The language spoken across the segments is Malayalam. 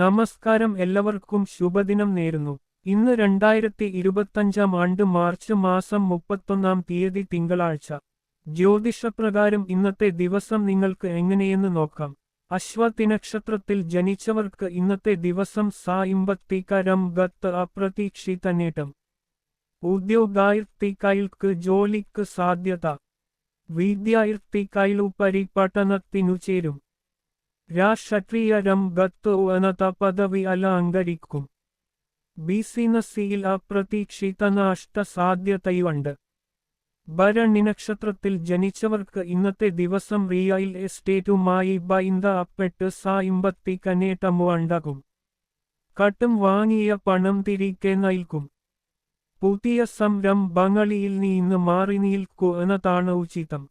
നമസ്കാരം എല്ലാവർക്കും ശുഭദിനം നേരുന്നു. ഇന്ന് രണ്ടായിരത്തി ഇരുപത്തഞ്ചാം ആണ്ട് മാർച്ച് മാസം മുപ്പത്തൊന്നാം തീയതി തിങ്കളാഴ്ച. ജ്യോതിഷപ്രകാരം ഇന്നത്തെ ദിവസം നിങ്ങൾക്ക് എങ്ങനെയെന്ന് നോക്കാം. അശ്വതി നക്ഷത്രത്തിൽ ജനിച്ചവർക്ക് ഇന്നത്തെ ദിവസം സായിമ്പത്തിക്കരം ഗത്ത് അപ്രതീക്ഷിത നേട്ടം ഉദ്യോഗാർത്ഥികൾക്ക് ജോലിക്ക് സാധ്യത. വിദ്യാർത്ഥികയിലുപരി പഠനത്തിനു ചേരും. രാഷ്ട്രീയ രംഗത്ത് ഉന്നത പദവി അലങ്കരിക്കും. ബിസിനസ്സിൽ അപ്രതീക്ഷിത നഷ്ട സാധ്യതയുണ്ട് ഭരണി നക്ഷത്രത്തിൽ ജനിച്ചവർക്ക് ഇന്നത്തെ ദിവസം റിയൽ എസ്റ്റേറ്റുമായി ബന്ധപ്പെട്ട് സാമ്പത്തിക നേട്ടമുണ്ടാകും. കട്ടും വാങ്ങിയ പണം തിരികെ നൽകും. പുതിയ സംരംഭങ്ങളിൽ നിന്ന് മാറി നിൽക്കൂ എന്നതാണ് ഉചിതം.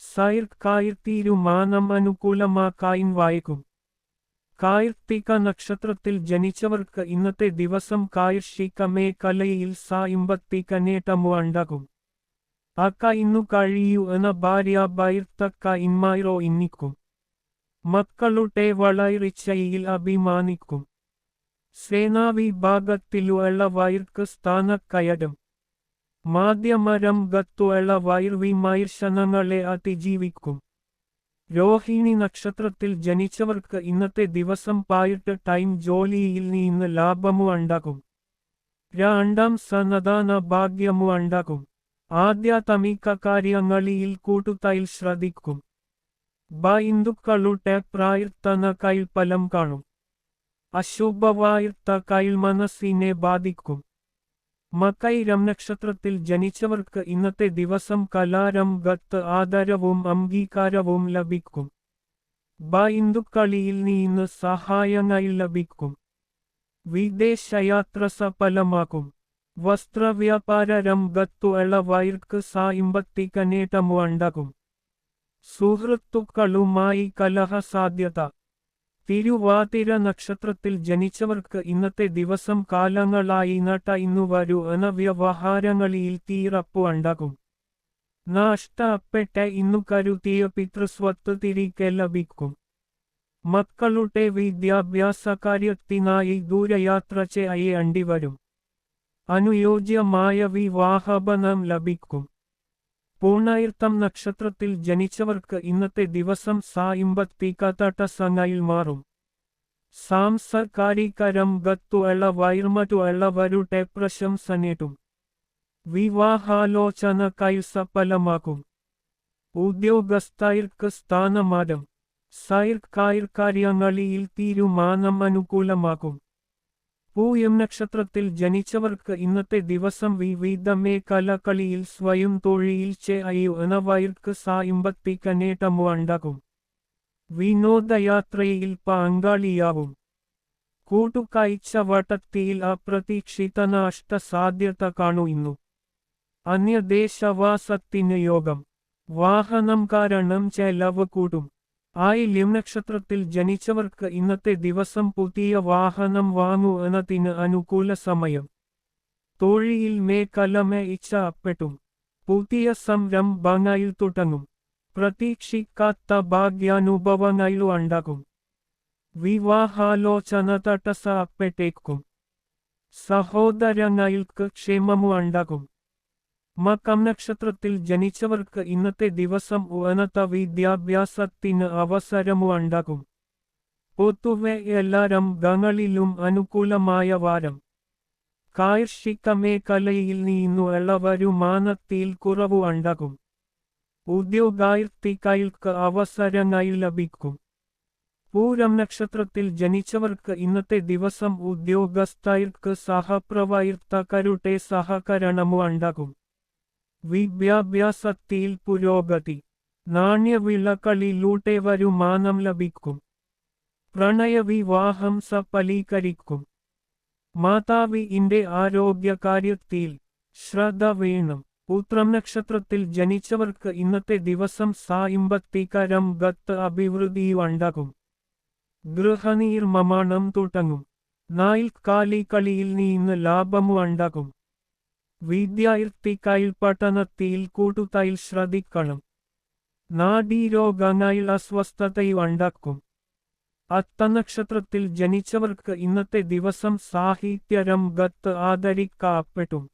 സൈർക്കായിർ തീരുമാനം അനുകൂലമാക്കായും വായിക്കും കായർത്തിക നക്ഷത്രത്തിൽ ജനിച്ചവർക്ക് ഇന്നത്തെ ദിവസം കാർഷിക മേഖലയിൽ സാമ്പത്തിക നേട്ടമുണ്ടാകും അക്ക ഇന്നു കഴിയൂ എന്ന ഭാര്യ ബൈർത്തക്ക ഇന്മാരോ ഇന്നിക്കും മക്കളുടെ വളർച്ചയിൽ അഭിമാനിക്കും സേനാവിഭാഗത്തിലുള്ള വൈർക്ക് സ്ഥാനക്കയറ്റം മാധ്യമരംഗത്തുള്ള വൈർവിമൈർശനങ്ങളെ അതിജീവിക്കും രോഹിണി നക്ഷത്രത്തിൽ ജനിച്ചവർക്ക് ഇന്നത്തെ ദിവസം പായിട്ട് ടൈം ജോലിയിൽ നിന്ന് ലാഭമു ഉണ്ടാകും രണ്ടാം സന്നദാന ഭാഗ്യമു ഉണ്ടാകും ആധ്യാത്മിക കാര്യങ്ങളിൽ കൂട്ടുതയിൽ ശ്രദ്ധിക്കും. ബൈന്ദുക്കളുടെ കയ്യിൽ കൈൽഫലം കാണും. അശുഭവായത്ത കൈൽ മനസ്സിനെ ബാധിക്കും. മക്കൈരം നക്ഷത്രത്തിൽ ജനിച്ചവർക്ക് ഇന്നത്തെ ദിവസം കലാരം ഗത്ത് ആദരവും അംഗീകാരവും ലഭിക്കും. ബൈന്ദുക്കളിയിൽ നിന്ന് സഹായങ്ങൾ ലഭിക്കും. വിദേശയാത്ര സഫലമാക്കും വസ്ത്രവ്യാപാര രംഗത്തുള്ള വൈർക്ക് സാമ്പത്തിക നേട്ടമുണ്ടാകും സുഹൃത്തുക്കളുമായി കലഹ സാധ്യത തിരുവാതിര നക്ഷത്രത്തിൽ ജനിച്ചവർക്ക് ഇന്നത്തെ ദിവസം കാലങ്ങളായി നട്ട ഇന്നു വരൂ എന്ന വ്യവഹാരങ്ങളിൽ തീറപ്പു ഉണ്ടാകും. നഷ്ടപ്പെട്ട ഇന്നു കരുതിയ പിതൃസ്വത്ത് തിരികെ ലഭിക്കും. മക്കളുടെ വിദ്യാഭ്യാസ കാര്യത്തിനായി ദൂരയാത്ര ചെയ്യേണ്ടി വരും അനുയോജ്യമായ വിവാഹബനം ലഭിക്കും. പൂർണായിർത്തം നക്ഷത്രത്തിൽ ജനിച്ചവർക്ക് ഇന്നത്തെ ദിവസം സായിമ്പത്തിക തടസ്സങ്ങളിൽ മാറും. സാംസകാരികരം ഗത്തു എള്ള വൈർമറ്റു എള്ള വരുടെ പ്രശംസനേട്ടും വിവാഹാലോചന കൈ സഫലമാക്കും ഉദ്യോഗസ്ഥർക്ക് സ്ഥാനമാറ്റം സൈർക്കായർ കാര്യങ്ങളിൽ തീരുമാനം അനുകൂലമാക്കും പൂയം നക്ഷത്രത്തിൽ ജനിച്ചവർക്ക് ഇന്നത്തെ ദിവസം വിവിധ മേഖലകളിയിൽ സ്വയം തൊഴിൽ ചെയ്യുന്നവർക്ക് സാമ്പത്തിക നേട്ടമുണ്ടാകും വിനോദയാത്രയിൽ പങ്കാളിയാവും. കൂട്ടുകാഴ്ച വട്ടത്തിൽ അപ്രതീക്ഷിത നഷ്ട സാധ്യത കാണുന്നു അന്യദേശവാസത്തിന് യോഗം. വാഹനം കാരണം ചെലവ് കൂടും. ആയില്യം നക്ഷത്രത്തിൽ ജനിച്ചവർക്ക് ഇന്നത്തെ ദിവസം പുതിയ വാഹനം വാങ്ങൂ എന്നതിന് അനുകൂല സമയം. തൊഴിൽ മേഖലമെ ഇച്ഛപ്പെട്ടു. പുതിയ സംരംഭങ്ങളിൽ തുടങ്ങും. പ്രതീക്ഷിക്കാത്ത ഭാഗ്യാനുഭവങ്ങളിലും ഉണ്ടാകും. വിവാഹാലോചന തടസ്സപ്പെട്ടേക്കും. സഹോദരങ്ങൾക്ക് ക്ഷേമമു ഉണ്ടാകും മകം നക്ഷത്രത്തിൽ ജനിച്ചവർക്ക് ഇന്നത്തെ ദിവസം ഉന്നത വിദ്യാഭ്യാസത്തിന് അവസരമുണ്ടാകും. പൊതുവെ എല്ലാ രംഗങ്ങളിലും അനുകൂലമായ വാരം. കാർഷിക മേഖലയിൽ നിന്നുള്ള വരുമാനത്തിൽ കുറവ് ഉണ്ടാകും. ഉദ്യോഗാർത്ഥികൾക്ക് അവസരങ്ങൾ ലഭിക്കും. പൂരം നക്ഷത്രത്തിൽ ജനിച്ചവർക്ക് ഇന്നത്തെ ദിവസം ഉദ്യോഗസ്ഥർക്ക് സഹപ്രവർത്തകരുടെ സഹകരണമു ഉണ്ടാകും വിദ്യാഭ്യാസത്തിൽ പുരോഗതി. നാണ്യവിളകളിലൂടെ വരുമാനം ലഭിക്കും. പ്രണയവിവാഹം സഫലീകരിക്കും. മാതാവിന്റെ ആരോഗ്യകാര്യത്തിൽ ശ്രദ്ധ വേണം. ഉത്രം നക്ഷത്രത്തിൽ ജനിച്ചവർക്ക് ഇന്നത്തെ ദിവസം സായിമ്പത്തികരം ഗത്ത് അഭിവൃദ്ധിയുണ്ടാകും ഗൃഹനിർമ്മാണം തുടങ്ങും. നായിൽ നാൽക്കാലികളിയിൽ നിന്ന് ലാഭമു ഉണ്ടാകും കയ്യിൽ പഠനത്തിൽ കൂട്ടുതായി ശ്രദ്ധിക്കണം. നാഡീരോഗങ്ങൾ അസ്വസ്ഥതയുണ്ടാക്കും അത്തനക്ഷത്രത്തിൽ ജനിച്ചവർക്ക് ഇന്നത്തെ ദിവസം സാഹിത്യരംഗത്ത് ആദരിക്കപ്പെടും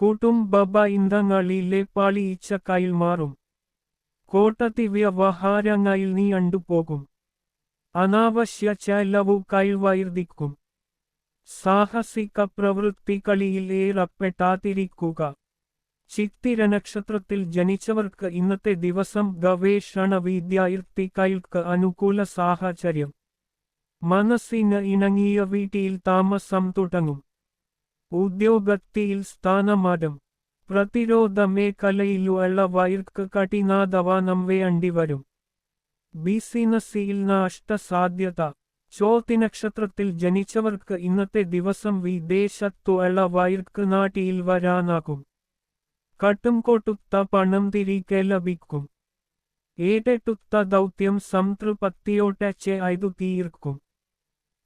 കുടുംബ ഇന്ധങ്ങളിലെ പാളിയിച്ച കയ്യിൽ മാറും. കോട്ടത്തി വ്യവഹാരങ്ങളിൽ നീ അണ്ടുപോകും അനാവശ്യ ചെലവു കൈവൈർദിക്കും സാഹസിക പ്രവൃത്തികളിൽ ഏറപ്പെട്ടാതിരിക്കുക ചിത്തിര നക്ഷത്രത്തിൽ ജനിച്ചവർക്ക് ഇന്നത്തെ ദിവസം ഗവേഷണ വിദ്യാർത്ഥികൾക്ക് അനുകൂല സാഹചര്യം. മനസ്സിന് ഇണങ്ങിയ വീട്ടിൽ താമസം തുടങ്ങും. ഉദ്യോഗത്തിൽ സ്ഥാനമാറ്റം. പ്രതിരോധ മേഖലയിലുള്ള വൈർക്ക് കഠിനാധവാനം വേണ്ടിവരും ബിസിനസ്സിൽ നഷ്ട സാധ്യത ചോത്തി നക്ഷത്രത്തിൽ ജനിച്ചവർക്ക് ഇന്നത്തെ ദിവസം വിദേശത്തുള്ള വയർക്ക് നാട്ടിൽ വരാനാകും. കട്ടും കൊട്ടുത്ത പണം തിരികെ ലഭിക്കും. ഏറ്റെടുത്ത ദൗത്യം സംതൃപ്തിയോടെ ചെയ്തു തീർക്കും.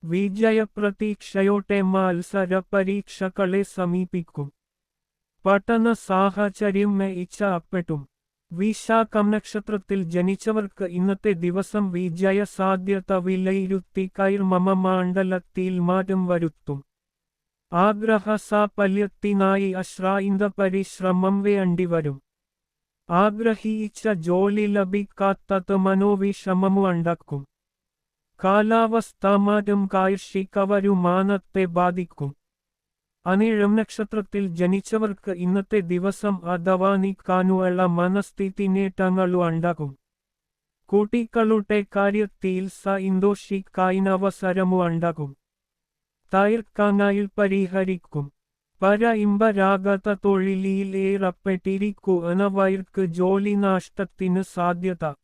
വിജയപ്രതീക്ഷയോടെ മത്സര പരീക്ഷകളെ സമീപിക്കും. പഠന സാഹചര്യം ഇച്ഛപ്പെടും വിശാഖം നക്ഷത്രത്തിൽ ജനിച്ചവർക്ക് ഇന്നത്തെ ദിവസം വിജയ സാധ്യത വിലയിരുത്തി കൈർമമ മണ്ഡലത്തിൽ മാറ്റം വരുത്തും. ആഗ്രഹ സാഫല്യത്തിനായി അശ്രായിന്ത പരിശ്രമം വേണ്ടിവരും. ആഗ്രഹിച്ച ജോലി ലഭിക്കാത്തത് മനോവിഷമം ഉണ്ടാക്കും കാലാവസ്ഥ മാറ്റം കാർഷിക വരുമാനത്തെ ബാധിക്കും. അനിഴം നക്ഷത്രത്തിൽ ജനിച്ചവർക്ക് ഇന്നത്തെ ദിവസം അഥവാനിക്കാനുള്ള മനസ്ഥിതി നേട്ടങ്ങളു ഉണ്ടാകും കുട്ടികളുടെ കാര്യത്തിൽ സന്തോഷിക്കാനവസരമു ഉണ്ടാകും തയർക്കാനായി പരിഹരിക്കും. പര ഇമ്പരാഗത തൊഴിലിൽ ഏറപ്പെട്ടിരിക്കുന്നവർക്ക് ജോലി നാഷ്ടത്തിന് സാധ്യത.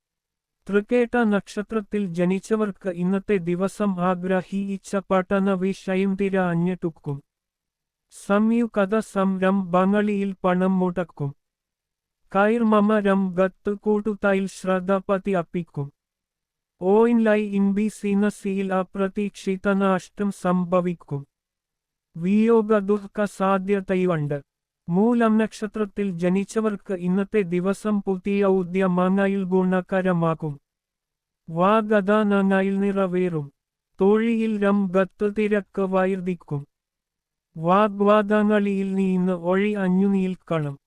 തൃക്കേട്ട നക്ഷത്രത്തിൽ ജനിച്ചവർക്ക് ഇന്നത്തെ ദിവസം ആഗ്രഹിച്ച പഠന വിഷയം തിരഞ്ഞെടുക്കും. സംയുക്ത സംരം ബംഗളിയിൽ പണം മുടക്കും. കൈർമമരം ഗത്ത് കൂട്ടുതയിൽ ശ്രദ്ധ അപ്പിക്കും ഓയിൻലൈ ഇംബി സീനസിയിൽ അപ്രതീക്ഷിത നഷ്ടം സംഭവിക്കും. വിയോഗ ദുഃഖ സാധ്യതയുണ്ട് മൂലം നക്ഷത്രത്തിൽ ജനിച്ചവർക്ക് ഇന്നത്തെ ദിവസം പുതിയ ഉദ്യമങ്ങളിൽ ഗുണകരമാകും. വാഗതാനങ്ങയിൽ നിറവേറും. തൊഴിൽ രംഗത്ത് തിരക്ക് വർദ്ധിക്കും വാഗ്വാദങ്ങളിൽ നിന്ന് ഒഴി അഞ്ഞു നിൽക്കണം.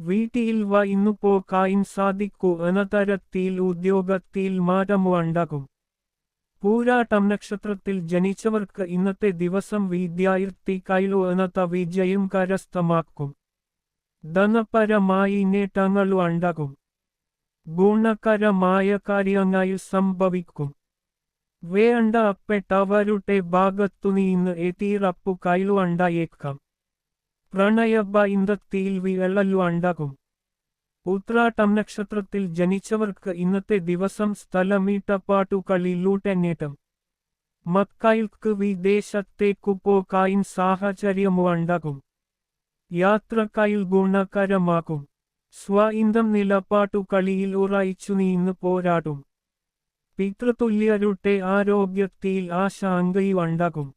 വീട്ടിൽ വ ഇന്നു പോകാൻ സാധിക്കൂ എന്ന തരത്തിൽ ഉദ്യോഗത്തിൽ മാറ്റം ഉണ്ടാകും. പൂരാട്ടം നക്ഷത്രത്തിൽ ജനിച്ചവർക്ക് ഇന്നത്തെ ദിവസം വിദ്യാർത്ഥി കൈലു എന്ന വിജയം കരസ്ഥമാക്കും. ധനപരമായി നേട്ടങ്ങൾ ഉണ്ടാകും. ഗുണകരമായ കാര്യങ്ങൾ സംഭവിക്കും. വേണ്ട അപ്പെട്ടവരുടെ ഭാഗത്തുനിന്ന് എതിരപ്പു കയ്യിലുണ്ടായേക്കാം വിളലു ഉണ്ടാകും ഉത്രാട്ടം നക്ഷത്രത്തിൽ ജനിച്ചവർക്ക് ഇന്നത്തെ ദിവസം സ്ഥലമീട്ടപ്പാട്ടുകളിലൂടെ നേട്ടം മക്കൾക്ക് വിദേശത്തേക്കു പോകാൻ സാഹചര്യമുണ്ടാകും യാത്രക്കായിൽ ഗുണകരമാകും. സ്വഇന്തം നിലപാട്ടുകളിയിൽ ഉറയിച്ചു നീന്ന് പോരാടും. പിതൃതുല്യരുടെ ആരോഗ്യത്തിൽ ആശാങ്കയുണ്ടാകും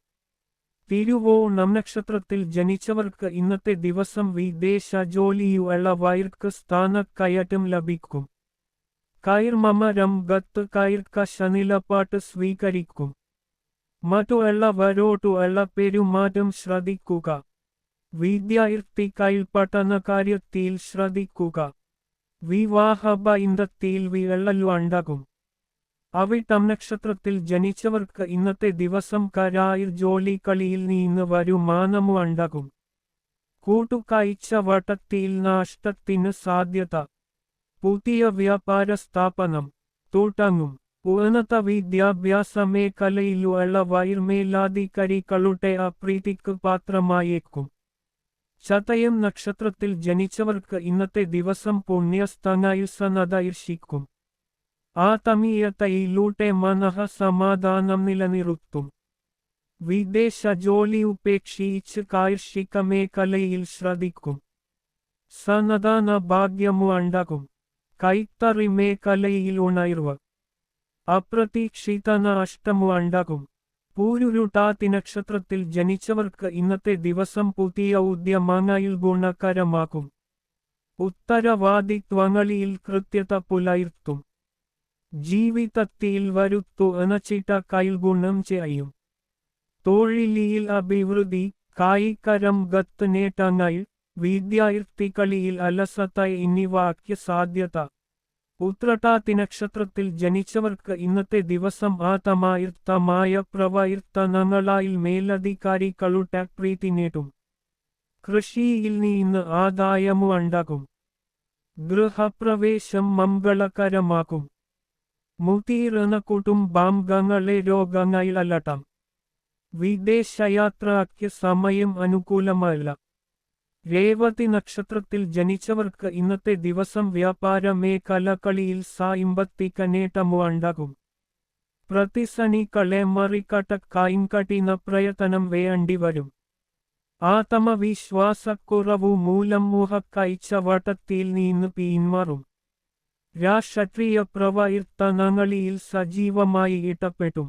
തിരുവോണം നക്ഷത്രത്തിൽ ജനിച്ചവർക്ക് ഇന്നത്തെ ദിവസം വിദേശ ജോലിയുള്ള വൈർക്ക് സ്ഥാനക്കയറ്റം ലഭിക്കും. കൈർമമരം ഗത്ത് കയർക്ക ശനിലപ്പാട്ട് സ്വീകരിക്കും. മറ്റുള്ളവരോട്ടുള്ള പെരുമാറ്റം ശ്രദ്ധിക്കുക. വിദ്യാർത്ഥിക്കയിൽ പഠന കാര്യത്തിൽ ശ്രദ്ധിക്കുക. വിവാഹ ബൈന്ദത്തിൽ വിള്ളലുണ്ടാകും അവിട്ടം നക്ഷത്രത്തിൽ ജനിച്ചവർക്ക് ഇന്നത്തെ ദിവസം കരായിൽ ജോലികളിൽ നിന്ന് വരുമാനമു ഉണ്ടാകും കൂട്ടുകാഴ്ച വട്ടത്തിൽ നഷ്ടത്തിന് സാധ്യത. പുതിയ വ്യാപാര സ്ഥാപനം. തുടങ്ങും ഉന്നത വിദ്യാഭ്യാസ മേഖലയിലുള്ള വൈർമേലാധികാരികളുടെ അപ്രീതിക്ക് പാത്രമായേക്കും. ചതയം നക്ഷത്രത്തിൽ ജനിച്ചവർക്ക് ഇന്നത്തെ ദിവസം പുണ്യസ്ഥാനായിൽ സന്നദ്ധീർഷിക്കും ആ തമീയതയിലൂടെ മനഃ സമാധാനം നിലനിർത്തും വിദേശ ജോലി ഉപേക്ഷിച്ച് കാർഷിക മേഖലയിൽ ശ്രദ്ധിക്കും. സനദാന ഭാഗ്യമു ഉണ്ടാകും കൈത്തറി മേഖലയിൽ ഉണർവ്. അപ്രതീക്ഷിത നഷ്ടമു ഉണ്ടാകും പൂരുരുട്ടാത്തി നക്ഷത്രത്തിൽ ജനിച്ചവർക്ക് ഇന്നത്തെ ദിവസം പുതിയ ഉദ്യമങ്ങളിൽ ഗുണകരമാകും. ഉത്തരവാദിത്വങ്ങളിൽ കൃത്യത പുലർത്തും. ജീവിതത്തിൽ വരുത്തു ചിട്ട കയ്യിൽ ഗുണം ചെയ്യും. തൊഴിലിയിൽ അഭിവൃദ്ധി കായികരം ഗത്ത് നേട്ടങ്ങൾ വിദ്യാർത്ഥികളിയിൽ അലസത എന്നിവയ്ക്ക് സാധ്യത. ഉത്രട്ടാതി നക്ഷത്രത്തിൽ ജനിച്ചവർക്ക് ഇന്നത്തെ ദിവസം ആതമായുക്തമായ പ്രവർത്തനങ്ങളായി മേലധികാരികളുടെ പ്രീതി നേടും. കൃഷിയിൽ നിന്ന് ആദായമുണ്ടാകും. ഗൃഹപ്രവേശം മംഗളകരമാകും. മുതിർന്ന കുടുംബാംഗങ്ങളെ രോഗങ്ങളിൽ അലട്ടാം വിദേശയാത്രയ്ക്ക് സമയം അനുകൂലമല്ല. രേവതി നക്ഷത്രത്തിൽ ജനിച്ചവർക്ക് ഇന്നത്തെ ദിവസം വ്യാപാര മേഖലകളിൽ സാമ്പത്തിക നേട്ടമുണ്ടാകും പ്രതിസണികളെ മറികട്ട കഠിന പ്രയത്നം വേണ്ടി വരും ആത്മവിശ്വാസക്കുറവു മൂലം മുഖക്കയച്ചവട്ടത്തിൽ നിന്ന് പിന്മാറും. രാഷ്ട്രീയ പ്രവർത്തനങ്ങളിൽ സജീവമായി ഇടപെട്ടും